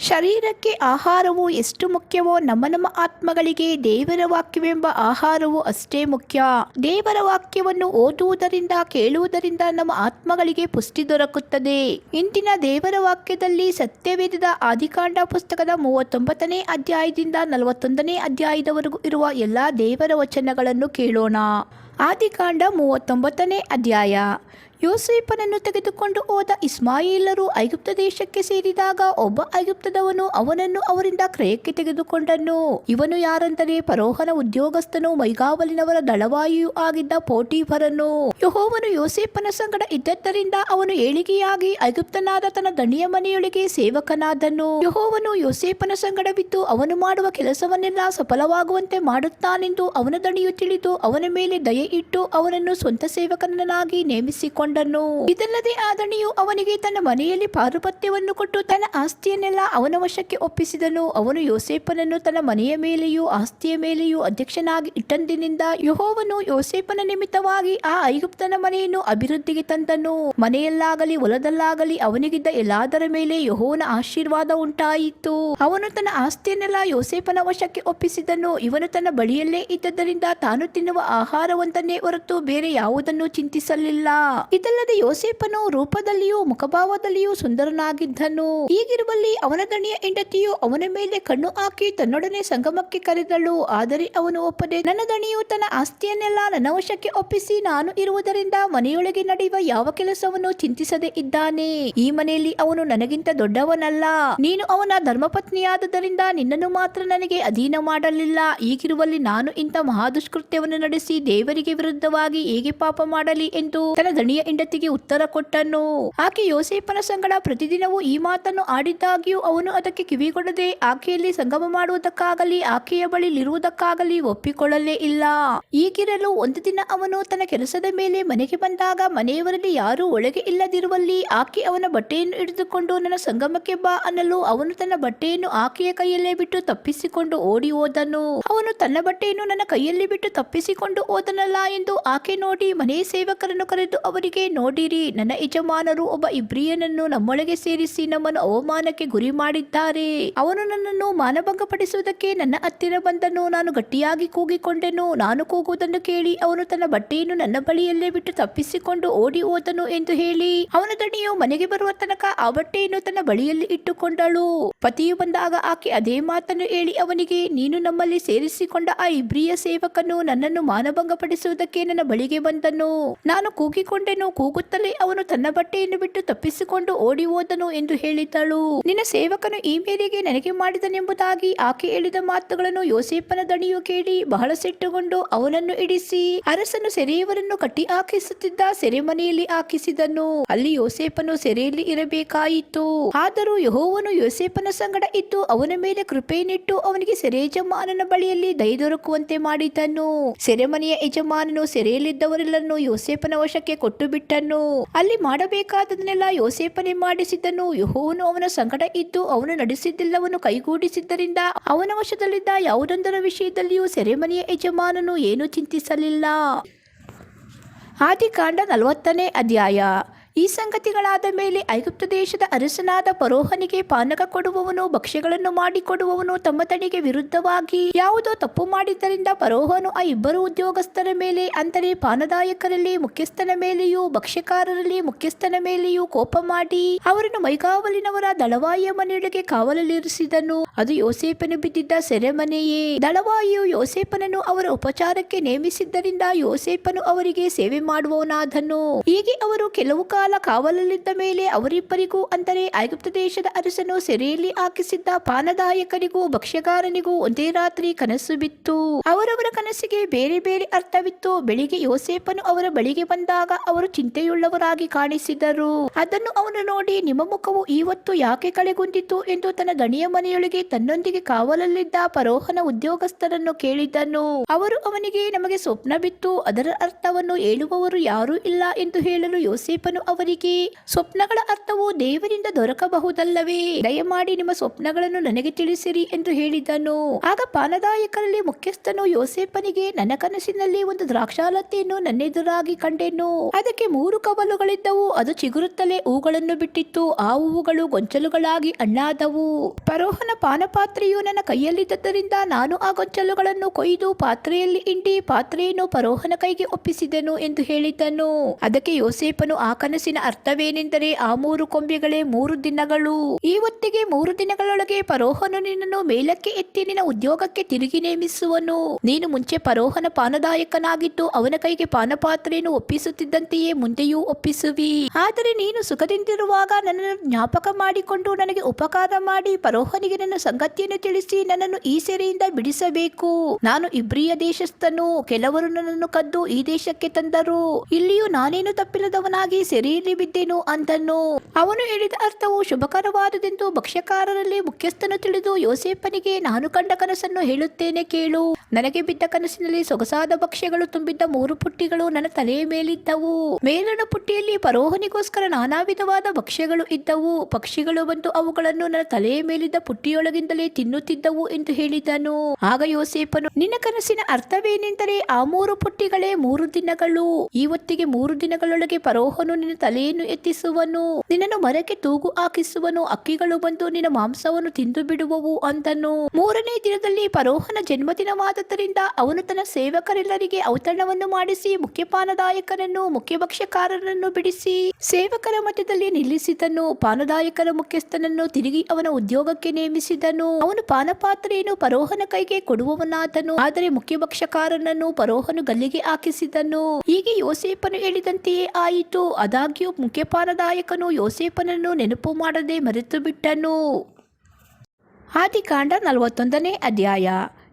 ಶರೀರಕ್ಕೆ ಆಹಾರವು ಎಷ್ಟು ಮುಖ್ಯವೋ ನಮ್ಮ ನಮ್ಮ ಆತ್ಮಗಳಿಗೆ ದೇವರ ವಾಕ್ಯವೆಂಬ ಆಹಾರವು ಅಷ್ಟೇ ಮುಖ್ಯ. ದೇವರ ವಾಕ್ಯವನ್ನು ಓದುವುದರಿಂದ, ಕೇಳುವುದರಿಂದ ನಮ್ಮ ಆತ್ಮಗಳಿಗೆ ಪುಷ್ಟಿ ದೊರಕುತ್ತದೆ. ಇಂದಿನ ದೇವರ ವಾಕ್ಯದಲ್ಲಿ ಸತ್ಯವೇದದ ಆದಿಕಾಂಡ ಪುಸ್ತಕದ ಮೂವತ್ತೊಂಬತ್ತನೇ ಅಧ್ಯಾಯದಿಂದ ನಲವತ್ತೊಂದನೇ ಅಧ್ಯಾಯದವರೆಗೂ ಇರುವ ಎಲ್ಲಾ ದೇವರ ವಚನಗಳನ್ನು ಕೇಳೋಣ. ಆದಿಕಾಂಡ ಮೂವತ್ತೊಂಬತ್ತನೇ ಅಧ್ಯಾಯ. ಯೋಸೇಫನನ್ನು ತೆಗೆದುಕೊಂಡು ಹೋದ ಇಸ್ಮಾಯಿಲರು ಐಗುಪ್ತ ದೇಶಕ್ಕೆ ಸೇರಿದಾಗ ಒಬ್ಬ ಐಗುಪ್ತದವನು ಅವನನ್ನು ಅವರಿಂದ ಕ್ರಯಕ್ಕೆ ತೆಗೆದುಕೊಂಡನು. ಇವನು ಯಾರೆಂದರೆ ಪರೋಹನ ಉದ್ಯೋಗಸ್ಥನು ಮೈಗಾವಲಿನವರ ದಳವಾಯಿಯೂ ಆಗಿದ್ದ ಪೋಟಿಫರನು. ಯಹೋವನು ಯೋಸೇಫನ ಸಂಗಡ ಇದ್ದದ್ದರಿಂದ ಅವನು ಏಳಿಗೆಯಾಗಿ ಐಗುಪ್ತನಾದ ತನ್ನ ದಣಿಯ ಮನೆಯೊಳಗೆ ಸೇವಕನಾದನು. ಯಹೋವನು ಯೋಸೇಫನ ಸಂಗಡವಿದ್ದು ಅವನು ಮಾಡುವ ಕೆಲಸವನ್ನೆಲ್ಲ ಸಫಲವಾಗುವಂತೆ ಮಾಡುತ್ತಾನೆಂದು ಅವನ ದಣಿಯು ತಿಳಿದು ಅವನ ಮೇಲೆ ದಯೆ ಇಟ್ಟು ಅವನನ್ನು ಸ್ವಂತ ಸೇವಕನನ್ನಾಗಿ ನೇಮಿಸಿಕೊಂಡನು ಇದಲ್ಲದೆ ಆದಣಿಯು ಅವನಿಗೆ ತನ್ನ ಮನೆಯಲ್ಲಿ ಪಾರುಪತ್ಯವನ್ನು ಕೊಟ್ಟು ತನ್ನ ಆಸ್ತಿಯನ್ನೆಲ್ಲ ಅವನ ವಶಕ್ಕೆ ಒಪ್ಪಿಸಿದನು. ಅವನು ಯೋಸೇಪನನ್ನು ತನ್ನ ಮನೆಯ ಮೇಲೆಯೂ ಆಸ್ತಿಯ ಮೇಲೆಯೂ ಅಧ್ಯಕ್ಷನಾಗಿ ಇಟ್ಟಂದಿನಿಂದ ಯಹೋವನು ಯೋಸೇಪನ ನಿಮಿತ್ತವಾಗಿ ಆ ಐಗುಪ್ತನ ಮನೆಯನ್ನು ಅಭಿವೃದ್ಧಿಗೆ ತಂದನು. ಮನೆಯಲ್ಲಾಗಲಿ, ಹೊಲದಲ್ಲಾಗಲಿ ಅವನಿಗಿದ್ದ ಎಲ್ಲಾದರ ಮೇಲೆ ಯಹೋವನ ಆಶೀರ್ವಾದ ಉಂಟಾಯಿತು. ಅವನು ತನ್ನ ಆಸ್ತಿಯನ್ನೆಲ್ಲ ಯೋಸೇಪನ ವಶಕ್ಕೆ ಒಪ್ಪಿಸಿದನು. ಇವನು ತನ್ನ ಬಳಿಯಲ್ಲೇ ಇದ್ದದರಿಂದ ತಾನು ತಿನ್ನುವ ಆಹಾರವೊಂದನ್ನೇ ಹೊರತು ಬೇರೆ ಯಾವುದನ್ನು ಚಿಂತಿಸಲಿಲ್ಲ. ಇದಲ್ಲದೆ ಯೋಸೇಪನು ರೂಪದಲ್ಲಿಯೂ ಮುಖಭಾವದಲ್ಲಿಯೂ ಸುಂದರನಾಗಿದ್ದನು. ಹೀಗಿರುವಲ್ಲಿ ಅವನ ದಣಿಯ ಹೆಂಡತಿಯು ಅವನ ಮೇಲೆ ಕಣ್ಣು ಹಾಕಿ ತನ್ನೊಡನೆ ಸಂಗಮಕ್ಕೆ ಕರೆದಳು. ಆದರೆ ಅವನು ಒಪ್ಪದೆ, ನನ್ನ ದಣಿಯು ತನ್ನ ಆಸ್ತಿಯನ್ನೆಲ್ಲ ನನ್ನ ವಶಕ್ಕೆ ಒಪ್ಪಿಸಿ ನಾನು ಇರುವುದರಿಂದ ಮನೆಯೊಳಗೆ ನಡೆಯುವ ಯಾವ ಕೆಲಸವನ್ನು ಚಿಂತಿಸದೆ ಇದ್ದಾನೆ. ಈ ಮನೆಯಲ್ಲಿ ಅವನು ನನಗಿಂತ ದೊಡ್ಡವನಲ್ಲ. ನೀನು ಅವನ ಧರ್ಮಪತ್ನಿಯಾದದರಿಂದ ನಿನ್ನನ್ನು ಮಾತ್ರ ನನಗೆ ಅಧೀನ ಮಾಡಲಿಲ್ಲ. ಈಗಿರುವಲ್ಲಿ ನಾನು ಇಂಥ ಮಹಾದುಷ್ಕೃತ್ಯವನ್ನು ನಡೆಸಿ ದೇವರಿಗೆ ವಿರುದ್ಧವಾಗಿ ಹೇಗೆ ಪಾಪ ಮಾಡಲಿ ಎಂದು? ತನ್ನ ದಣಿಯ ಹೆಂಡತಿಗೆ ಉತ್ತರ ಕೊಟ್ಟನು. ಆಕೆ ಯೋಸೇಪನ ಸಂಗಡ ಪ್ರತಿದಿನವೂ ಈ ಮಾತನ್ನು ಆಡಿದ್ದಾಗಿಯೂ ಅವನು ಅದಕ್ಕೆ ಕಿವಿಗೊಡದೆ ಆಕೆಯಲ್ಲಿ ಸಂಗಮ ಮಾಡುವುದಕ್ಕಾಗಲಿ, ಆಕೆಯ ಬಳಿಲಿರುವುದಕ್ಕಾಗಲಿ ಒಪ್ಪಿಕೊಳ್ಳಲೇ ಇಲ್ಲ. ಈಗಿರಲು ಒಂದು ದಿನ ಅವನು ತನ್ನ ಕೆಲಸದ ಮೇಲೆ ಮನೆಗೆ ಬಂದಾಗ ಮನೆಯವರಲ್ಲಿ ಯಾರೂ ಒಳಗೆ ಇಲ್ಲದಿರುವಲ್ಲಿ ಆಕೆ ಅವನ ಬಟ್ಟೆಯನ್ನು ಹಿಡಿದುಕೊಂಡು ನನ್ನ ಸಂಗಮಕ್ಕೆ ಬಾ ಅನ್ನಲು ಅವನು ತನ್ನ ಬಟ್ಟೆಯನ್ನು ಆಕೆಯ ಕೈಯಲ್ಲೇ ಬಿಟ್ಟು ತಪ್ಪಿಸಿಕೊಂಡು ಓಡಿ ಹೋದನು. ಅವನು ತನ್ನ ಬಟ್ಟೆಯನ್ನು ನನ್ನ ಕೈಯಲ್ಲಿ ಬಿಟ್ಟು ತಪ್ಪಿಸಿಕೊಂಡು ಹೋದನಲ್ಲ ಎಂದು ಆಕೆ ನೋಡಿ ಮನೆಯ ಸೇವಕರನ್ನು ಕರೆದು ಅವರಿಗೆ ನೋಡಿರಿ, ನನ್ನ ಯಜಮಾನರು ಒಬ್ಬ ಇಬ್ರಿಯನನ್ನು ನಮ್ಮೊಳಗೆ ಸೇರಿಸಿ ನಮ್ಮನ್ನು ಅವಮಾನಕ್ಕೆ ಗುರಿ ಮಾಡಿದ್ದಾರೆ. ಅವನು ನನ್ನನ್ನು ಮಾನಭಂಗಪಡಿಸುವುದಕ್ಕೆ ನನ್ನ ಹತ್ತಿರ ಬಂದನು, ನಾನು ಗಟ್ಟಿಯಾಗಿ ಕೂಗಿಕೊಂಡೆನು. ನಾನು ಕೂಗುವುದನ್ನು ಕೇಳಿ ಅವನು ತನ್ನ ಬಟ್ಟೆಯನ್ನು ನನ್ನ ಬಳಿಯಲ್ಲೇ ಬಿಟ್ಟು ತಪ್ಪಿಸಿಕೊಂಡು ಓಡಿ ಹೋದನು ಎಂದು ಹೇಳಿ, ಅವನ ದಣಿಯು ಮನೆಗೆ ಬರುವ ತನಕ ಆ ಬಟ್ಟೆಯನ್ನು ತನ್ನ ಬಳಿಯಲ್ಲಿ ಇಟ್ಟುಕೊಂಡಳು. ಪತಿಯು ಬಂದಾಗ ಆಕೆ ಅದೇ ಮಾತನ್ನು ಹೇಳಿ ಅವನಿಗೆ, ನೀನು ನಮ್ಮಲ್ಲಿ ಸೇರಿಸಿಕೊಂಡ ಆ ಇಬ್ರಿಯ ಸೇವಕನು ನನ್ನನ್ನು ಮಾನಭಂಗಪಡಿಸುವುದಕ್ಕೆ ನನ್ನ ಬಳಿಗೆ ಬಂದನು. ನಾನು ಕೂಗಿಕೊಂಡೆನು ಕೂಗುತ್ತಲೇ ಅವನು ತನ್ನ ಬಟ್ಟೆಯನ್ನು ಬಿಟ್ಟು ತಪ್ಪಿಸಿಕೊಂಡು ಓಡಿ ಹೋದನು ಎಂದು ಹೇಳಿದಳು. ನಿನ್ನ ಸೇವಕನು ಈ ಮೇರೆಗೆ ನನಗೆ ಮಾಡಿದನೆಂಬುದಾಗಿ ಆಕೆ ಹೇಳಿದ ಮಾತುಗಳನ್ನು ಯೋಸೇಪನ ದಣಿಯು ಕೇಳಿ ಬಹಳ ಸಿಟ್ಟುಗೊಂಡು ಅವನನ್ನು ಇಡಿಸಿ ಅರಸನು ಸೆರೆಯವರನ್ನು ಕಟ್ಟಿ ಹಾಕಿಸುತ್ತಿದ್ದ ಸೆರೆಮನೆಯಲ್ಲಿ ಹಾಕಿಸಿದನು. ಅಲ್ಲಿ ಯೋಸೇಪನು ಸೆರೆಯಲ್ಲಿ ಇರಬೇಕಾಯಿತು. ಆದರೂ ಯಹೋವನು ಯೋಸೇಪನ ಸಂಗಡ ಇದ್ದು ಅವನ ಮೇಲೆ ಕೃಪೆಯನ್ನಿಟ್ಟು ಅವನಿಗೆ ಸೆರೆ ಯಜಮಾನನ ಬಳಿಯಲ್ಲಿ ದಯ ದೊರಕುವಂತೆ ಮಾಡಿದನು. ಸೆರೆಮನೆಯ ಯಜಮಾನನು ಸೆರೆಯಲ್ಲಿದ್ದವರೆಲ್ಲರನ್ನು ಯೋಸೇಪನ ವಶಕ್ಕೆ ಕೊಟ್ಟು ಬಿಟ್ಟನು ಅಲ್ಲಿ ಮಾಡಬೇಕಾದದನ್ನೆಲ್ಲ ಯೋಸೇಪನೆ ಮಾಡಿಸಿದ್ದನು. ಯಹೋವನು ಅವನ ಸಂಕಟ ಇದ್ದು ಅವನು ನಡೆಸಿದ್ದೆಲ್ಲವನ್ನು ಕೈಗೂಡಿಸಿದ್ದರಿಂದ ಅವನ ವಶದಲ್ಲಿದ್ದ ಯಾವುದೊಂದರ ವಿಷಯದಲ್ಲಿಯೂ ಸೆರೆಮನೆಯ ಯಜಮಾನನು ಏನೂ ಚಿಂತಿಸಲಿಲ್ಲ. ಆದಿಕಾಂಡ ನಲವತ್ತನೇ ಅಧ್ಯಾಯ. ಈ ಸಂಗತಿಗಳಾದ ಮೇಲೆ ಐಗುಪ್ತ ದೇಶದ ಅರಸನಾದ ಪರೋಹನಿಗೆ ಪಾನಕ ಕೊಡುವವನು, ಭಕ್ಷ್ಯಗಳನ್ನು ಮಾಡಿಕೊಡುವವನು ತಮ್ಮ ತಡೆಗೆ ವಿರುದ್ಧವಾಗಿ ಯಾವುದೋ ತಪ್ಪು ಮಾಡಿದ್ದರಿಂದ ಪರೋಹನು ಆ ಇಬ್ಬರು ಉದ್ಯೋಗಸ್ಥರ ಮೇಲೆ, ಅಂದರೆ ಪಾನದಾಯಕರಲ್ಲಿ ಮುಖ್ಯಸ್ಥನ ಮೇಲೆಯೂ ಭಕ್ಷ್ಯಕಾರರಲ್ಲಿ ಮುಖ್ಯಸ್ಥನ ಮೇಲೆಯೂ ಕೋಪ ಮಾಡಿ ಅವರನ್ನು ಮೈಗಾವಲಿನವರ ದಳವಾಯಿಯ ಮನೆಯೊಳಗೆ ಕಾವಲಲ್ಲಿರಿಸಿದನು. ಅದು ಯೋಸೇಪನು ಬಿದ್ದಿದ್ದ ಸೆರೆಮನೆಯೇ. ದಳವಾಯಿಯು ಯೋಸೇಪನನ್ನು ಅವರ ಉಪಚಾರಕ್ಕೆ ನೇಮಿಸಿದ್ದರಿಂದ ಯೋಸೇಪನು ಅವರಿಗೆ ಸೇವೆ ಮಾಡುವವನಾದನು. ಹೀಗೆ ಅವರು ಕೆಲವು ಕಾಲ ಕಾವಲಲ್ಲಿದ್ದ ಮೇಲೆ ಅವರಿಬ್ಬರಿಗೂ ಅಂದರೆ ಐಗುಪ್ತ ದೇಶದ ಅರಸನು ಸೆರೆಯಲ್ಲಿ ಹಾಕಿಸಿದ್ದ ಪಾನದಾಯಕನಿಗೂ ಭಕ್ಷ್ಯಗಾರನಿಗೂ ಒಂದೇ ರಾತ್ರಿ ಕನಸು ಬಿತ್ತು. ಅವರವರ ಕನಸಿಗೆ ಬೇರೆ ಬೇರೆ ಅರ್ಥವಿತ್ತು. ಬೆಳಿಗ್ಗೆ ಯೋಸೇಪನು ಅವರ ಬಳಿಗೆ ಬಂದಾಗ ಅವರು ಚಿಂತೆಯುಳ್ಳವರಾಗಿ ಕಾಣಿಸಿದರು. ಅದನ್ನು ಅವನು ನೋಡಿ, ನಿಮ್ಮ ಮುಖವು ಇವತ್ತು ಯಾಕೆ ಕಳೆಗುಂದಿತು ಎಂದು ತನ್ನ ದಣಿಯ ಮನೆಯೊಳಗೆ ತನ್ನೊಂದಿಗೆ ಕಾವಲಲ್ಲಿದ್ದ ಪರೋಹನ ಉದ್ಯೋಗಸ್ಥರನ್ನು ಕೇಳಿದನು. ಅವರು ಅವನಿಗೆ, ನಮಗೆ ಸ್ವಪ್ನ ಬಿತ್ತು. ಅದರ ಅರ್ಥವನ್ನು ಹೇಳುವವರು ಯಾರೂ ಇಲ್ಲ ಎಂದು ಹೇಳಲು ಯೋಸೇಫನು ಅವರಿಗೆ ಸ್ವಪ್ನಗಳ ಅರ್ಥವು ದೇವರಿಂದ ದೊರಕಬಹುದಲ್ಲವೇ? ದಯಮಾಡಿ ನಿಮ್ಮ ಸ್ವಪ್ನಗಳನ್ನು ನನಗೆ ತಿಳಿಸಿರಿ ಎಂದು ಹೇಳಿದನು. ಆಗ ಪಾನದಾಯಕರಲ್ಲಿ ಮುಖ್ಯಸ್ಥನು ಯೋಸೇಪನಿಗೆ ನನ್ನ ಕನಸಿನಲ್ಲಿ ಒಂದು ದ್ರಾಕ್ಷಾಲತೆಯನ್ನು ನನ್ನೆದುರಾಗಿ ಕಂಡೆನು. ಅದಕ್ಕೆ ಮೂರು ಕವಲುಗಳಿದ್ದವು, ಅದು ಚಿಗುರುತ್ತಲೇ ಹೂಗಳನ್ನು ಬಿಟ್ಟಿತ್ತು. ಆ ಹೂವುಗಳು ಗೊಂಚಲುಗಳಾಗಿ ಅಣ್ಣಾದವು. ಪರೋಹನ ಪಾನಪಾತ್ರೆಯು ನನ್ನ ಕೈಯಲ್ಲಿದ್ದರಿಂದ ನಾನು ಆ ಗೊಂಚಲುಗಳನ್ನು ಕೊಯ್ದು ಪಾತ್ರೆಯಲ್ಲಿ ಇಂಡಿ ಪಾತ್ರೆಯನ್ನು ಪರೋಹನ ಕೈಗೆ ಒಪ್ಪಿಸಿದೆನು ಎಂದು ಹೇಳಿದ್ದನು. ಅದಕ್ಕೆ ಯೋಸೇಪನು ಆ ಕನಸಿನ ಅರ್ಥವೇನೆಂದರೆ ಆ ಮೂರು ಕೊಂಬೆಗಳೇ ಮೂರು ದಿನಗಳು. ಈ ಹೊತ್ತಿಗೆ ಮೂರು ದಿನಗಳೊಳಗೆ ಪರೋಹನು ನಿನ್ನನ್ನು ಮೇಲಕ್ಕೆ ಎತ್ತಿ ನಿನ್ನ ಉದ್ಯೋಗಕ್ಕೆ ತಿರುಗಿ ನೇಮಿಸುವನು. ನೀನು ಮುಂಚೆ ಪರೋಹನ ಪಾನದಾಯಕನಾಗಿದ್ದು ಅವನ ಕೈಗೆ ಪಾನಪಾತ್ರೆಯನ್ನು ಒಪ್ಪಿಸುತ್ತಿದ್ದಂತೆಯೇ ಮುಂದೆಯೂ ಒಪ್ಪಿಸುವಿ. ಆದರೆ ನೀನು ಸುಖದಿಂದಿರುವಾಗ ನನ್ನನ್ನು ಜ್ಞಾಪಕ ಮಾಡಿಕೊಂಡು ನನಗೆ ಉಪಕಾರ ಮಾಡಿ ಪರೋಹನಿಗೆ ನನ್ನ ಸಂಗತಿಯನ್ನು ತಿಳಿಸಿ ನನ್ನನ್ನು ಈ ಸೆರೆಯಿಂದ ಬಿಡಿಸಬೇಕು. ನಾನು ಇಬ್ರಿಯ ದೇಶಸ್ಥನು, ಕೆಲವರು ನನ್ನನ್ನು ಕದ್ದು ಈ ದೇಶಕ್ಕೆ ತಂದರು. ಇಲ್ಲಿಯೂ ನಾನೇನು ತಪ್ಪಿಲ್ಲದವನಾಗಿ ಸೆರೆಯಲ್ಲಿ ಬಿದ್ದೆನು ಅಂತನು ಅವನು ಹೇಳಿದ ಅರ್ಥವು ಶುಭಕರವಾದುದೆಂದು ಭಕ್ಷ್ಯಕಾರರಲ್ಲಿ ಮುಖ್ಯಸ್ಥನು ತಿಳಿದು ಯೋಸೇಪನಿಗೆ ನಾನು ಕಂಡ ಕನಸನ್ನು ಹೇಳುತ್ತೇನೆ ಕೇಳು. ನನಗೆ ಬಿದ್ದ ಕನಸಿನಲ್ಲಿ ಸೊಗಸಾದ ಭಕ್ಷ್ಯಗಳು ತುಂಬಿದ್ದ ಮೂರು ಪುಟ್ಟಿಗಳು ನನ್ನ ತಲೆಯ ಮೇಲಿದ್ದವು. ಮೇಲಿನ ಪುಟ್ಟಿಯಲ್ಲಿ ಪರೋಹನಿಗೋಸ್ಕರ ನಾನಾ ವಿಧವಾದ ಭಕ್ಷ್ಯಗಳು ಇದ್ದವು. ಪಕ್ಷಿಗಳು ಬಂದು ಅವುಗಳನ್ನು ನನ್ನ ತಲೆಯ ಮೇಲಿದ್ದ ಪುಟ್ಟಿಯೊಳಗಿಂದಲೇ ತಿನ್ನುತ್ತಿದ್ದವು ಎಂದು ಹೇಳಿದನು. ಆಗ ಯೋಸೇಪನು ನಿನ್ನ ಕನಸಿನ ಅರ್ಥವೇನೆಂದರೆ ಆ ಮೂರು ಪುಟ್ಟಿಗಳೇ ಮೂರು ದಿನಗಳು. ಈ ಹೊತ್ತಿಗೆ ಮೂರು ದಿನಗಳೊಳಗೆ ಪರೋಹನು ನಿನ್ನ ತಲೆಯನ್ನು ಎತ್ತಿಸುವನು. ನಿನ್ನನ್ನು ಮರಕ್ಕೆ ತೂಗು ಹಾಕಿಸುವನು. ಅಕ್ಕಿಗಳು ಬಂದು ನಿನ್ನ ಮಾಂಸವನ್ನು ತಿಂದು ಬಿಡುವವು ಅಂತನು ಮೂರನೇ ದಿನದಲ್ಲಿ ಪರೋಹನ ಜನ್ಮದಿನವಾದದ್ದರಿಂದ ಅವನು ತನ್ನ ಸೇವಕರೆಲ್ಲರಿಗೆ ಔತಣವನ್ನು ಮಾಡಿಸಿ ಮುಖ್ಯಪಾನದಾಯಕನನ್ನು ಮುಖ್ಯ ಭಕ್ಷ್ಯಕಾರರನ್ನು ಬಿಡಿಸಿ ಸೇವಕರ ಮಧ್ಯದಲ್ಲಿ ನಿಲ್ಲಿಸಿದನು. ಪಾನದಾಯಕರ ಮುಖ್ಯಸ್ಥನನ್ನು ತಿರುಗಿ ಅವನ ಉದ್ಯೋಗಕ್ಕೆ ನೇಮಿಸಿದನು. ಅವನು ಪಾನಪಾತ್ರೆಯನ್ನು ಪರೋಹನ ಕೈಗೆ ಕೊಡುವವನಾದನು. ಆದರೆ ಮುಖ್ಯ ಭಕ್ಷ್ಯಕಾರನನ್ನು ಪರೋಹನು ಗಲ್ಲಿಗೆ ಹಾಕಿಸಿದನು. ಹೀಗೆ ಯೋಸೇಪನು ಹೇಳಿದಂತೆಯೇ ಆಯಿತು. ಆದಾಗ್ಯೂ ಮುಖ್ಯಪಾನದಾಯಕನು ಯೋಸೇಪನನ್ನು ನೆನಪು ಮಾಡದೆ ಮರೆತು ಬಿಟ್ಟನು ಆದಿಕಾಂಡ ನಲವತ್ತೊಂದನೇ ಅಧ್ಯಾಯ.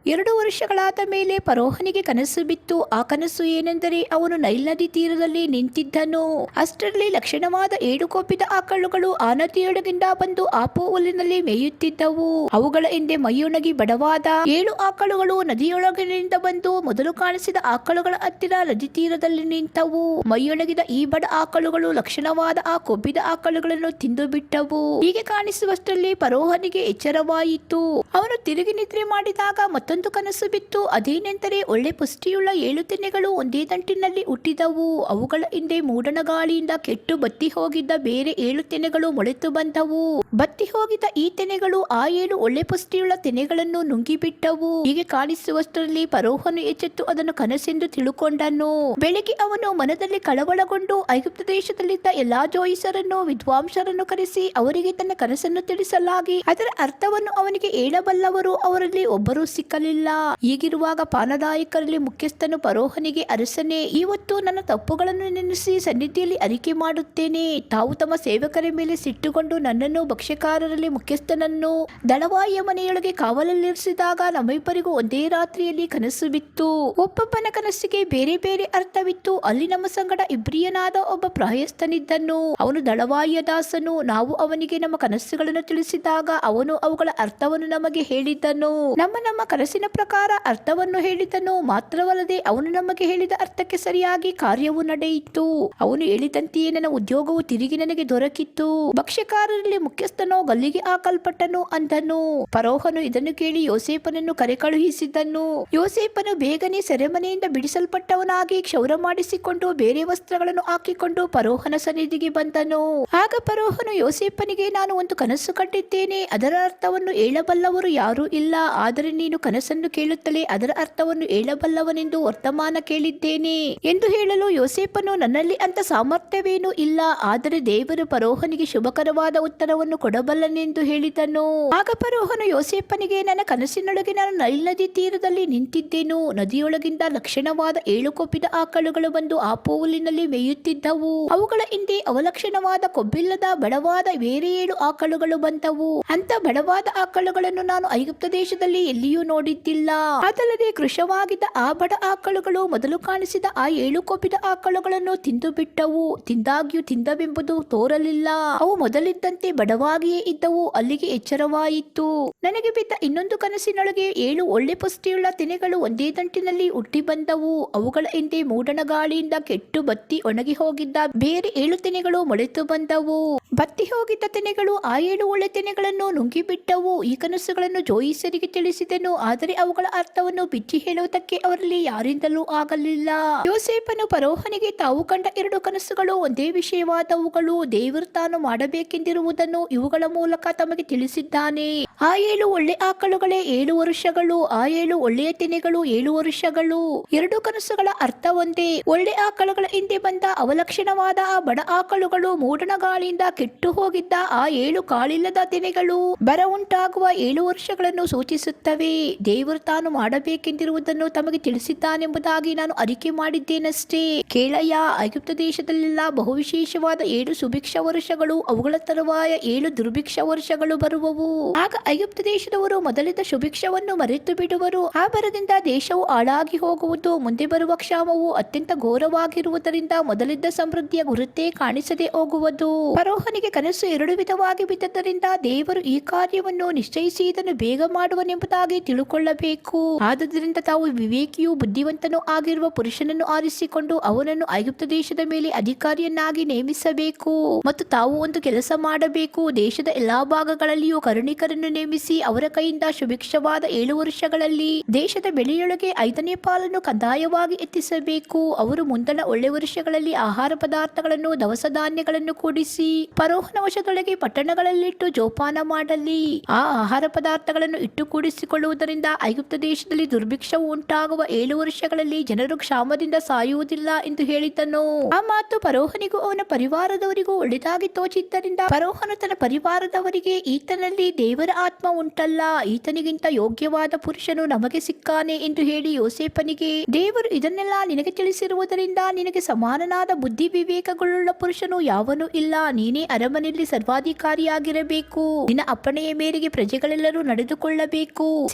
ಎರಡು ವರ್ಷಗಳಾದ ಮೇಲೆ ಪರೋಹನಿಗೆ ಕನಸು ಬಿತ್ತು. ಆ ಕನಸು ಏನೆಂದರೆ ಅವನು ನೈಲ್ ನದಿ ತೀರದಲ್ಲಿ ನಿಂತಿದ್ದನು. ಅಷ್ಟರಲ್ಲಿ ಲಕ್ಷಣವಾದ ಏಳು ಕೊಬ್ಬಿದ ಆಕಳುಗಳು ಆ ನದಿಯೊಳಗಿಂದ ಬಂದು ಆಪು ಹುಲ್ಲಿನಲ್ಲಿ ಮೇಯುತ್ತಿದ್ದವು. ಅವುಗಳ ಹಿಂದೆ ಮೈಯೊಣಗಿ ಬಡವಾದ ಏಳು ಆಕಳುಗಳು ನದಿಯೊಳಗಿನಿಂದ ಬಂದು ಮೊದಲು ಕಾಣಿಸಿದ ಆಕಳುಗಳ ಹತ್ತಿರ ನದಿ ತೀರದಲ್ಲಿ ನಿಂತವು. ಮೈಯೊಣಗಿದ ಈ ಬಡ ಆಕಳುಗಳು ಲಕ್ಷಣವಾದ ಆ ಕೊಬ್ಬಿದ ಆಕಳುಗಳನ್ನು ತಿಂದು ಬಿಟ್ಟವು. ಹೀಗೆ ಕಾಣಿಸುವಷ್ಟರಲ್ಲಿ ಪರೋಹನಿಗೆ ಎಚ್ಚರವಾಯಿತು. ಅವನು ತಿರುಗಿ ನಿದ್ರೆ ಮಾಡಿದಾಗ ಮತ್ತೊಂದು ಕನಸು ಬಿತ್ತು. ಅದೇನೆಂದರೆ ಒಳ್ಳೆ ಪುಷ್ಟಿಯುಳ್ಳ ಏಳು ತೆನೆಗಳು ಒಂದೇ ದಂಟಿನಲ್ಲಿ ಹುಟ್ಟಿದವು. ಅವುಗಳ ಹಿಂದೆ ಮೂಡಣ ಗಾಳಿಯಿಂದ ಕೆಟ್ಟು ಬತ್ತಿ ಹೋಗಿದ್ದ ಬೇರೆ ಏಳು ತೆನೆಗಳು ಮೊಳೆತು ಬಂದವು. ಬತ್ತಿ ಹೋಗಿದ್ದ ಈ ತೆನೆಗಳು ಆ ಏಳು ಒಳ್ಳೆ ಪುಷ್ಟಿಯುಳ್ಳ ತೆನೆಗಳನ್ನು ನುಂಗಿಬಿಟ್ಟವು. ಹೀಗೆ ಕಾಣಿಸುವಷ್ಟರಲ್ಲಿ ಪರೋಹನು ಎಚ್ಚೆತ್ತು ಅದನ್ನು ಕನಸೆಂದು ತಿಳುಕೊಂಡನು. ಬೆಳಿಗ್ಗೆ ಅವನು ಮನದಲ್ಲಿ ಕಳವಳಗೊಂಡು ಐಗುಪ್ತ ದೇಶದಲ್ಲಿದ್ದ ಎಲ್ಲಾ ಜೋಯಿಸರನ್ನು, ವಿದ್ವಾಂಸರನ್ನು ಕರೆಸಿ ಅವರಿಗೆ ತನ್ನ ಕನಸನ್ನು ತಿಳಿಸಲಾಗಿ. ಅದರ ಅರ್ಥವನ್ನು ಅವನಿಗೆ ಹೇಳಬಲ್ಲವರು ಅವರಲ್ಲಿ ಒಬ್ಬರೂ ಸಿಕ್ಕಲಿಲ್ಲ ಹೀಗಿರುವಾಗ ಪಾನದಾಯಕರಲ್ಲಿ ಮುಖ್ಯಸ್ಥನು ಪರೋಹನಿಗೆ ಅರಸನೇ ಇವತ್ತು ನನ್ನ ತಪ್ಪುಗಳನ್ನು ನೆನೆಸಿ ಸನ್ನಿಧಿಯಲ್ಲಿ ಅರಿಕೆ ಮಾಡುತ್ತೇನೆ. ತಾವು ತಮ್ಮ ಸೇವಕರ ಮೇಲೆ ಸಿಟ್ಟುಕೊಂಡು ನನ್ನನ್ನು ಭಕ್ಷ್ಯಕಾರರಲ್ಲಿ ಮುಖ್ಯಸ್ಥನನ್ನು ದಳವಾಯಿಯ ಮನೆಯೊಳಗೆ ಕಾವಲಲ್ಲಿರಿಸಿದಾಗ ನಮ್ಮಿಬ್ಬರಿಗೂ ಒಂದೇ ರಾತ್ರಿಯಲ್ಲಿ ಕನಸು ಬಿತ್ತು. ಒಬ್ಬೊಬ್ಬನ ಕನಸಿಗೆ ಬೇರೆ ಬೇರೆ ಅರ್ಥವಿತ್ತು. ಅಲ್ಲಿ ನಮ್ಮ ಸಂಗಡ ಇಬ್ರಿಯನಾದ ಒಬ್ಬ ಪ್ರಾಯಸ್ಥನಿದ್ದನು. ಅವನು ದಳವಾಯಿಯ ದಾಸನು. ನಾವು ಅವನಿಗೆ ನಮ್ಮ ಕನಸುಗಳನ್ನು ತಿಳಿಸಿದಾಗ ಅವನು ಅವುಗಳ ಅರ್ಥವನ್ನು ನಮಗೆ ಹೇಳಿದ್ದನು. ನಮ್ಮ ನಮ್ಮ ಕನಸಿನ ಪ್ರಕಾರ ಅರ್ಥವನ್ನು ಹೇಳಿದನು. ಮಾತ್ರವಲ್ಲದೆ ಅವನು ನಮಗೆ ಹೇಳಿದ ಅರ್ಥಕ್ಕೆ ಸರಿಯಾಗಿ ಕಾರ್ಯವು ನಡೆಯಿತು. ಅವನು ಹೇಳಿದಂತೆಯೇ ನನ್ನ ಉದ್ಯೋಗವು ತಿರುಗಿ ನನಗೆ ದೊರಕಿತ್ತು. ಭಕ್ಷ್ಯಕಾರರಲ್ಲಿ ಮುಖ್ಯಸ್ಥನೋ ಗಲ್ಲಿಗೆ ಹಾಕಲ್ಪಟ್ಟನು ಅಂದನು. ಪರೋಹನು ಇದನ್ನು ಕೇಳಿ ಯೋಸೇಪನನ್ನು ಕರೆ ಕಳುಹಿಸಿದ್ದನು ಯೋಸೇಪನು ಬೇಗನೆ ಸೆರೆಮನೆಯಿಂದ ಬಿಡಿಸಲ್ಪಟ್ಟವನಾಗಿ ಕ್ಷೌರ ಮಾಡಿಸಿಕೊಂಡು ಬೇರೆ ವಸ್ತ್ರಗಳನ್ನು ಹಾಕಿಕೊಂಡು ಪರೋಹನ ಸನ್ನಿಧಿಗೆ ಬಂದನು. ಆಗ ಪರೋಹನು ಯೋಸೇಪನಿಗೆ ನಾನು ಒಂದು ಕನಸು ಕಂಡಿದ್ದೇನೆ. ಅದರ ಅರ್ಥವನ್ನು ಹೇಳಬಲ್ಲವರು ಯಾರೂ ಇಲ್ಲ. ಆದರೆ ನೀನು ಕನಸನ್ನು ಕೇಳುತ್ತಲೇ ಅದರ ಅರ್ಥವನ್ನು ಹೇಳಬಲ್ಲವನೆಂದು ವರ್ತಮಾನ ಕೇಳಿದ್ದೇನೆ ಎಂದು ಹೇಳಲು ಯೋಸೇಪನು ನನ್ನಲ್ಲಿ ಅಂತ ಸಾಮರ್ಥ್ಯವೇನೂ ಇಲ್ಲ, ಆದರೆ ದೇವರು ಪರೋಹನಿಗೆ ಶುಭಕರವಾದ ಉತ್ತರವನ್ನು ಕೊಡಬಲ್ಲನೆಂದು ಹೇಳಿದನು. ಆಗ ಪರೋಹನು ಯೋಸೇಪನಿಗೆ ನನ್ನ ಕನಸಿನೊಳಗೆ ನಾನು ನೈಲ್ ನದಿ ತೀರದಲ್ಲಿ ನಿಂತಿದ್ದೇನು? ನದಿಯೊಳಗಿಂದ ಲಕ್ಷಣವಾದ ಏಳು ಕೊಬ್ಬಿದ ಆಕಳುಗಳು ಬಂದು ಆ ಪೋಲಿನಲ್ಲಿ ಮೇಯುತ್ತಿದ್ದವು. ಅವುಗಳ ಹಿಂದೆ ಅವಲಕ್ಷಣವಾದ ಕೊಬ್ಬಿಲ್ಲದ ಬಡವಾದ ಬೇರೆ ಏಳು ಆಕಳುಗಳು ಬಂದವು. ಅಂತ ಬಡವಾದ ಆಕಳುಗಳನ್ನು ನಾನು ಐಗುಪ್ತ ದೇಶದಲ್ಲಿ ಎಲ್ಲಿಯೂ ನೋಡಿಲ್ಲ ನೋಡಿದ್ದಿಲ್ಲ. ಅದಲ್ಲದೆ ಕೃಶವಾಗಿದ್ದ ಆ ಬಡ ಆಕಳುಗಳು ಮೊದಲು ಕಾಣಿಸಿದ ಆ ಏಳು ಕೊಬ್ಬಿದ ಆಕಳುಗಳನ್ನು ತಿಂದು ಬಿಟ್ಟವು. ತಿಂದಾಗ್ಯೂ ತಿಂದವೆಂಬುದು ತೋರಲಿಲ್ಲ. ಅವು ಮೊದಲಿದ್ದಂತೆ ಬಡವಾಗಿಯೇ ಇದ್ದವು. ಅಲ್ಲಿಗೆ ಎಚ್ಚರವಾಯಿತು. ನನಗೆ ಬಿದ್ದ ಇನ್ನೊಂದು ಕನಸಿನೊಳಗೆ ಏಳು ಒಳ್ಳೆ ಪುಷ್ಟಿಯುಳ್ಳ ತೆನೆಗಳು ಒಂದೇ ದಂಟಿನಲ್ಲಿ ಹುಟ್ಟಿ ಬಂದವು. ಅವುಗಳ ಹಿಂದೆ ಮೂಡಣ ಗಾಳಿಯಿಂದ ಕೆಟ್ಟು ಬತ್ತಿ ಒಣಗಿ ಹೋಗಿದ್ದ ಬೇರೆ ಏಳು ತೆನೆಗಳು ಮೊಳೆತು ಬಂದವು. ಬತ್ತಿ ಹೋಗಿದ್ದ ತೆನೆಗಳು ಆ ಏಳು ಒಳ್ಳೆ ತೆನೆಗಳನ್ನು ನುಂಗಿಬಿಟ್ಟವು. ಈ ಕನಸುಗಳನ್ನು ಜೋಯಿಸರಿಗೆ ತಿಳಿಸಿದನು. ಆದರೆ ಅವುಗಳ ಅರ್ಥವನ್ನು ಬಿಚ್ಚಿ ಹೇಳುವುದಕ್ಕೆ ಅವರಲ್ಲಿ ಯಾರಿಂದಲೂ ಆಗಲಿಲ್ಲ. ಯೋಸೇಪನು ಪರೋಹನಿಗೆ ತಾವು ಕಂಡ ಎರಡು ಕನಸುಗಳು ಒಂದೇ ವಿಷಯವಾದವುಗಳು. ದೇವರು ತಾನು ಮಾಡಬೇಕೆಂದಿರುವುದನ್ನು ಇವುಗಳ ಮೂಲಕ ತಮಗೆ ತಿಳಿಸಿದ್ದಾನೆ. ಆ ಏಳು ಒಳ್ಳೆ ಆಕಳುಗಳೇ ಏಳು ವರ್ಷಗಳು. ಆ ಏಳು ಒಳ್ಳೆಯ ತೆನೆಗಳು ಏಳು ವರ್ಷಗಳು. ಎರಡು ಕನಸುಗಳ ಅರ್ಥ ಒಂದೇ. ಒಳ್ಳೆ ಆಕಳುಗಳ ಹಿಂದೆ ಬಂದ ಅವಲಕ್ಷಣವಾದ ಆ ಬಡ ಆಕಳುಗಳು ಮೂಡಣ ಗಾಳಿಯಿಂದ ಕೆಟ್ಟು ಹೋಗಿದ್ದ ಆ ಏಳು ಕಾಳಿಲ್ಲದ ತೆನೆಗಳು ಬರ ಉಂಟಾಗುವ ಏಳು ವರ್ಷಗಳನ್ನು ಸೂಚಿಸುತ್ತವೆ. ದೇವರು ತಾನು ಮಾಡಬೇಕೆಂದಿರುವುದನ್ನು ತಮಗೆ ತಿಳಿಸಿದ್ದಾನೆಂಬುದಾಗಿ ನಾನು ಅರಿಕೆ ಮಾಡಿದ್ದೇನಷ್ಟೇ. ಕೇಳಯ್ಯ, ಐಗುಪ್ತ ದೇಶದಲ್ಲೆಲ್ಲ ಬಹುವಿಶೇಷವಾದ ಏಳು ಸುಭಿಕ್ಷ ವರ್ಷಗಳು, ಅವುಗಳ ತರುವಾಯ ಏಳು ದುರ್ಭಿಕ್ಷ ವರ್ಷಗಳು ಬರುವವು. ಆಗ ಐಗುಪ್ತ ದೇಶದವರು ಮೊದಲಿದ್ದ ಸುಭಿಕ್ಷವನ್ನು ಮರೆತು ಬಿಡುವರು. ಆ ಬರದಿಂದ ದೇಶವು ಹಾಳಾಗಿ ಹೋಗುವುದು, ಮುಂದೆ ಬರುವ ಕ್ಷಾಮವು ಅತ್ಯಂತ ಘೋರವಾಗಿರುವುದರಿಂದ ಮೊದಲಿದ್ದ ಸಮೃದ್ಧಿಯ ಗುರುತೇ ಕಾಣಿಸದೆ ಹೋಗುವುದು. ಪರೋಹನಿಗೆ ಕನಸು ಎರಡು ವಿಧವಾಗಿ ಬಿದ್ದದ್ದರಿಂದ ದೇವರು ಈ ಕಾರ್ಯವನ್ನು ನಿಶ್ಚಯಿಸಿ ಇದನ್ನು ಬೇಗ ಮಾಡುವನೆಂಬುದಾಗಿ ತಿಳುಕೊಳ್ಳಬೇಕು ಆದ್ದರಿಂದ ತಾವು ವಿವೇಕಿಯು ಬುದ್ಧಿವಂತನೂ ಆಗಿರುವ ಪುರುಷನನ್ನು ಆರಿಸಿಕೊಂಡು ಅವನನ್ನು ಐಗುಪ್ತ ದೇಶದ ಮೇಲೆ ಅಧಿಕಾರಿಯನ್ನಾಗಿ ನೇಮಿಸಬೇಕು. ಮತ್ತು ತಾವು ಒಂದು ಕೆಲಸ ಮಾಡಬೇಕು. ದೇಶದ ಎಲ್ಲಾ ಭಾಗಗಳಲ್ಲಿಯೂ ಕರುಣಿಕರನ್ನು ನೇಮಿಸಿ ಅವರ ಕೈಯಿಂದ ಸುಭಿಕ್ಷವಾದ ಏಳು ವರ್ಷಗಳಲ್ಲಿ ದೇಶದ ಬೆಳೆಯೊಳಗೆ ಐದನೇ ಪಾಲನ್ನು ಕಡ್ಡಾಯವಾಗಿ ಎತ್ತಿಸಬೇಕು. ಅವರು ಮುಂದಣ ಒಳ್ಳೆ ವರ್ಷಗಳಲ್ಲಿ ಆಹಾರ ಪದಾರ್ಥಗಳನ್ನು ದವಸ ಧಾನ್ಯಗಳನ್ನು ಕೂಡಿಸಿ ಪರೋಹನ ವಶದೊಳಗೆ ಪಟ್ಟಣಗಳಲ್ಲಿಟ್ಟು ಜೋಪಾನ ಮಾಡಲಿ. ಆ ಆಹಾರ ಪದಾರ್ಥಗಳನ್ನು ಇಟ್ಟು ಕೂಡಿಸಿಕೊಳ್ಳುವುದರಿಂದ ಐಗುಪ್ತ ದೇಶದಲ್ಲಿ ದುರ್ಭಿಕ್ಷವು ಉಂಟಾಗುವ ಏಳು ವರ್ಷಗಳಲ್ಲಿ ಜನರು ಕ್ಷಾಮದಿಂದ ಸಾಯುವುದಿಲ್ಲ ಎಂದು ಹೇಳಿದ್ದನು. ಆ ಮಾತು ಪರೋಹನಿಗೂ ಅವನ ಪರಿವಾರದವರಿಗೂ ಒಳ್ಳೆದಾಗಿ ತೋಚಿದ್ದರಿಂದ ಪರೋಹನು ತನ್ನ ಪರಿವಾರದವರಿಗೆ, ಈತನಲ್ಲಿ ದೇವರ ಆತ್ಮ ಉಂಟಲ್ಲ, ಈತನಿಗಿಂತ ಯೋಗ್ಯವಾದ ಪುರುಷನು ನಮಗೆ ಸಿಕ್ಕಾನೆ ಎಂದು ಹೇಳಿ ಯೋಸೇಪನಿಗೆ ದೇವರು ಇದನ್ನೆಲ್ಲ ನಿನಗೆ ತಿಳಿಸಿರುವುದರಿಂದ ನಿನಗೆ ಸಮಾನನಾದ ಬುದ್ಧಿ ವಿವೇಕಗಳುಳ್ಳ ಪುರುಷನು ಯಾವನೂ ಇಲ್ಲ, ನೀನೇ ಅರಮನೆಯಲ್ಲಿ ಸರ್ವಾಧಿಕಾರಿಯಾಗಿರಬೇಕು. ನಿನ್ನ ಅಪ್ಪಣೆಯ ಮೇರೆಗೆ ಪ್ರಜೆಗಳೆಲ್ಲರೂ ನಡೆದುಕೊಳ್ಳಬೇಕು.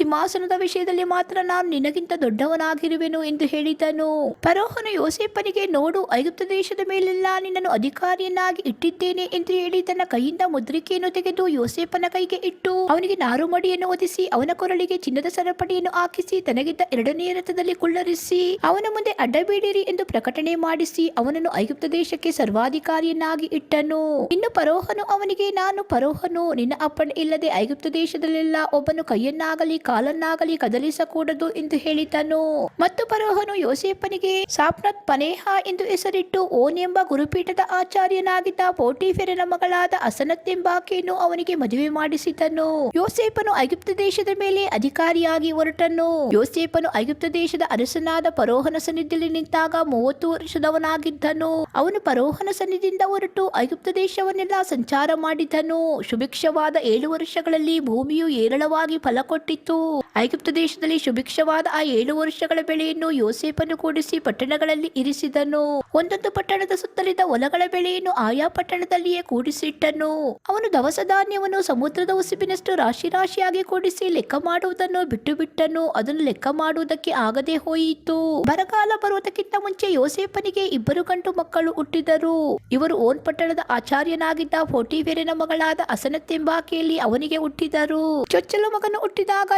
ಸಿಂಹಾಸನದ ವಿಷಯದಲ್ಲಿ ಮಾತ್ರ ನಾನು ನಿನಗಿಂತ ದೊಡ್ಡವನಾಗಿರುವೆನು ಎಂದು ಹೇಳಿದನು. ಪರೋಹನು ಯೋಸೇಪನಿಗೆ ನೋಡು, ಐಗುಪ್ತ ದೇಶದ ಮೇಲೆಲ್ಲ ನಿನ್ನನ್ನು ಅಧಿಕಾರಿಯನ್ನಾಗಿ ಇಟ್ಟಿದ್ದೇನೆ ಎಂದು ಹೇಳಿ ತನ್ನ ಕೈಯಿಂದ ಮುದ್ರಿಕೆಯನ್ನು ತೆಗೆದು ಯೋಸೇಪನ ಕೈಗೆ ಇಟ್ಟು, ಅವನಿಗೆ ನಾರುಮಡಿಯನ್ನು ಒದಿಸಿ ಅವನ ಕೊರಳಿಗೆ ಚಿನ್ನದ ಸರಪಡಿಯನ್ನು ಹಾಕಿಸಿ, ತನಗಿದ್ದ ಎರಡನೇ ರಥದಲ್ಲಿ ಕುಳ್ಳರಿಸಿ, ಅವನ ಮುಂದೆ ಅಡ್ಡಬೇಡಿರಿ ಎಂದು ಪ್ರಕಟಣೆ ಮಾಡಿಸಿ, ಅವನನ್ನು ಐಗುಪ್ತ ದೇಶಕ್ಕೆ ಸರ್ವಾಧಿಕಾರಿಯನ್ನಾಗಿ ಇಟ್ಟನು. ಇನ್ನು ಪರೋಹನು ಅವನಿಗೆ, ನಾನು ಪರೋಹನು ನಿನ್ನ ಅಪ್ಪಣೆ ಇಲ್ಲದೆ ಐಗುಪ್ತ ದೇಶದಲ್ಲೆಲ್ಲ ಒಬ್ಬನು ಕೈಯನ್ನಾಗಲಿ ಕಾಲನ್ನಾಗಲಿ ಕದಲಿಸಕೂಡದು ಎಂದು ಹೇಳಿದನು. ಮತ್ತು ಪರೋಹನು ಯೋಸೇಪನಿಗೆ ಸಾಪ್ನತ್ ಪನೇಹ ಎಂದು ಹೆಸರಿಟ್ಟು ಓನ್ ಎಂಬ ಗುರುಪೀಠದ ಆಚಾರ್ಯನಾಗಿದ್ದ ಪೋಟಿಫೆರನ ಮಗಳಾದ ಅಸನತ್ ಎಂಬಾಕೆಯನ್ನು ಅವನಿಗೆ ಮದುವೆ ಮಾಡಿಸಿದನು. ಯೋಸೇಪನು ಐಗುಪ್ತ ದೇಶದ ಮೇಲೆ ಅಧಿಕಾರಿಯಾಗಿ ಹೊರಟನು. ಯೋಸೇಪನು ಐಗುಪ್ತ ದೇಶದ ಅರಸನಾದ ಪರೋಹನ ಸನ್ನಿಧಿಯಲ್ಲಿ ನಿಂತಾಗ ಮೂವತ್ತು ವರ್ಷದವನಾಗಿದ್ದನು. ಅವನು ಪರೋಹನ ಸನ್ನಿಧಿಯಿಂದ ಹೊರಟು ಐಗುಪ್ತ ದೇಶವನ್ನೆಲ್ಲ ಸಂಚಾರ ಮಾಡಿದನು. ಶುಭಿಕ್ಷವಾದ ಏಳು ವರ್ಷಗಳಲ್ಲಿ ಭೂಮಿಯು ಏರಳವಾಗಿ ಫಲ ಕೊಟ್ಟಿತ್ತು ಐಗುಪ್ತ ದೇಶದಲ್ಲಿ ಸುಭಿಕ್ಷವಾದ ಆ ಏಳು ವರ್ಷಗಳ ಬೆಳೆಯನ್ನು ಯೋಸೇಪನ್ನು ಕೂಡಿಸಿ ಪಟ್ಟಣಗಳಲ್ಲಿ ಇರಿಸಿದನು. ಒಂದೊಂದು ಪಟ್ಟಣದ ಸುತ್ತಲಿದ್ದ ಹೊಲಗಳ ಬೆಳೆಯನ್ನು ಆಯಾ ಪಟ್ಟಣದಲ್ಲಿಯೇ ಕೂಡಿಸಿಟ್ಟನು. ಅವನು ದವಸ ಧಾನ್ಯವನ್ನು ಸಮುದ್ರದ ಉಸುಬಿನಷ್ಟು ರಾಶಿ ರಾಶಿಯಾಗಿ ಕೂಡಿಸಿ ಲೆಕ್ಕ ಮಾಡುವುದನ್ನು ಬಿಟ್ಟು ಬಿಟ್ಟನು ಅದನ್ನು ಲೆಕ್ಕ ಮಾಡುವುದಕ್ಕೆ ಆಗದೆ ಹೋಯಿತು. ಬರಗಾಲ ಬರುವುದಕ್ಕಿಂತ ಮುಂಚೆ ಯೋಸೇಪನಿಗೆ ಇಬ್ಬರು ಗಂಡು ಮಕ್ಕಳು ಹುಟ್ಟಿದರು. ಇವರು ಓನ್ ಪಟ್ಟಣದ ಆಚಾರ್ಯನಾಗಿದ್ದ ಫೋಟಿವೇರಿನ ಮಗಳಾದ ಅಸನತ್ತೆಂಬಾಕೆಯಲ್ಲಿ ಅವನಿಗೆ ಹುಟ್ಟಿದರು. ಚೊಚ್ಚಲು ಮಗನು ಹುಟ್ಟಿದಾಗ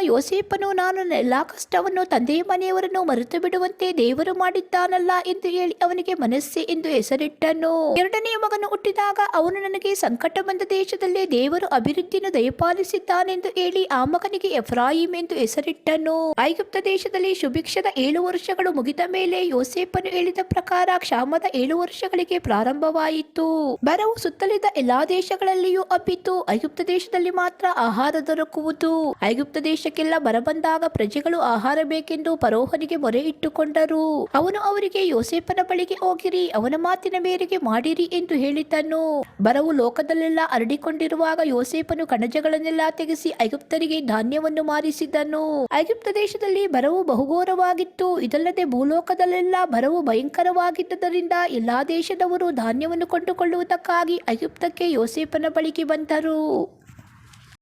ಯೋಸೇಪನು ನಾನು ಎಲ್ಲ ಕಷ್ಟವನ್ನು ತಂದೆಯ ಮನೆಯವರನ್ನು ಮರೆತು ಬಿಡುವಂತೆ ದೇವರು ಮಾಡಿದ್ದಾನಲ್ಲ ಎಂದು ಹೇಳಿ ಅವನಿಗೆ ಮನಸ್ಸೆ ಎಂದು ಹೆಸರಿಟ್ಟನು. ಎರಡನೆಯ ಮಗನು ಹುಟ್ಟಿದಾಗ ಅವನು ನನಗೆ ಸಂಕಟ ಬಂದ ದೇಶದಲ್ಲಿ ದೇವರು ಅಭಿವೃದ್ಧಿಯನ್ನು ದಯಪಾಲಿಸಿದ್ದಾನೆಂದು ಹೇಳಿ ಆ ಮಗನಿಗೆ ಎಫ್ರಾಹಿಂ ಎಂದು ಹೆಸರಿಟ್ಟನು. ಐಗುಪ್ತ ದೇಶದಲ್ಲಿ ಶುಭಿಕ್ಷದ ಏಳು ವರ್ಷಗಳು ಮುಗಿದ ಮೇಲೆ ಯೋಸೇಪನು ಹೇಳಿದ ಪ್ರಕಾರ ಕ್ಷಾಮದ ಏಳು ವರ್ಷಗಳಿಗೆ ಪ್ರಾರಂಭವಾಯಿತು. ಬರವು ಸುತ್ತಲಿದ್ದ ಎಲ್ಲಾ ದೇಶಗಳಲ್ಲಿಯೂ ಹಬ್ಬಿತು. ಐಗುಪ್ತ ದೇಶದಲ್ಲಿ ಮಾತ್ರ ಆಹಾರ ದೊರಕುವುದು. ಐಗುಪ್ತ ದೇಶಕ್ಕೆಲ್ಲ ಬರ ಬಂದಾಗ ಪ್ರಜೆಗಳು ಆಹಾರ ಬೇಕೆಂದು ಪರೋಹನಿಗೆ ಮೊರೆ ಇಟ್ಟುಕೊಂಡರು. ಅವನು ಅವರಿಗೆ, ಯೋಸೇಫನ ಬಳಿಗೆ ಹೋಗಿರಿ, ಅವನ ಮಾತಿನ ಮೇರೆಗೆ ಮಾಡಿರಿ ಎಂದು ಹೇಳಿದ್ದನು. ಬರವು ಲೋಕದಲ್ಲೆಲ್ಲ ಅರಡಿಕೊಂಡಿರುವಾಗ ಯೋಸೇಫನು ಕಣಜಗಳನ್ನೆಲ್ಲ ತೆಗೆಸಿ ಐಗುಪ್ತರಿಗೆ ಧಾನ್ಯವನ್ನು ಮಾರಿಸಿದನು ಐಗುಪ್ತ ದೇಶದಲ್ಲಿ ಬರವು ಬಹುಘೋರವಾಗಿತ್ತು. ಇದಲ್ಲದೆ ಭೂಲೋಕದಲ್ಲೆಲ್ಲ ಬರವು ಭಯಂಕರವಾಗಿದ್ದರಿಂದ ಎಲ್ಲಾ ದೇಶದವರು ಧಾನ್ಯವನ್ನು ಕೊಂಡುಕೊಳ್ಳುವುದಕ್ಕಾಗಿ ಐಗುಪ್ತಕ್ಕೆ ಯೋಸೇಫನ ಬಳಿಗೆ ಬಂದರು.